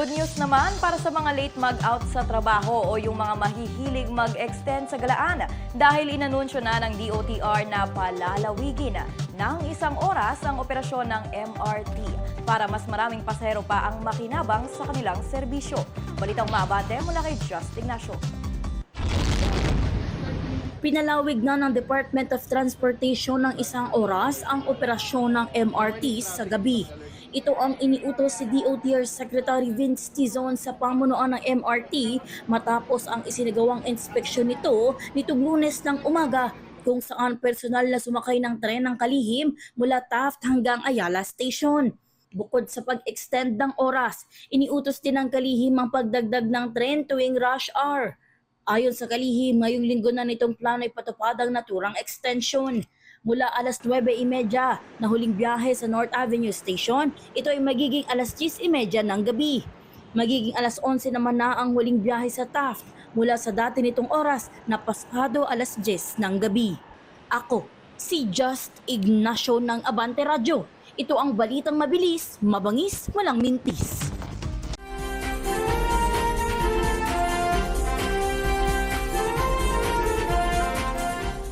Good news naman para sa mga late mag-out sa trabaho o yung mga mahihilig mag-extend sa galaan dahil inanunsyo na ng DOTR na palalawigin ng isang oras ang operasyon ng MRT para mas maraming pasahero pa ang makinabang sa kanilang serbisyo. Balitang maabante mula kay Just Ignacio. Pinalawig na ng Department of Transportation ng isang oras ang operasyon ng MRT sa gabi. Ito ang iniutos si DOTR Secretary Vince Tizon sa pamunuan ng MRT matapos ang isinagawang inspeksyon nito nitong lunes ng umaga kung saan personal na sumakay ng tren ng kalihim mula Taft hanggang Ayala Station. Bukod sa pag-extend ng oras, iniutos din ng kalihim ang pagdagdag ng tren tuwing rush hour. Ayon sa kalihim, ngayong linggo na nitong plano ay patupad ang naturang extension. Mula alas 9.30 na huling biyahe sa North Avenue Station, ito ay magiging alas 10.30 ng gabi. Magiging alas 11 naman na ang huling biyahe sa Taft mula sa dati nitong oras na pasado alas 10 ng gabi. Ako, si Just Ignacio ng Abante Radio. Ito ang balitang mabilis, mabangis, walang mintis.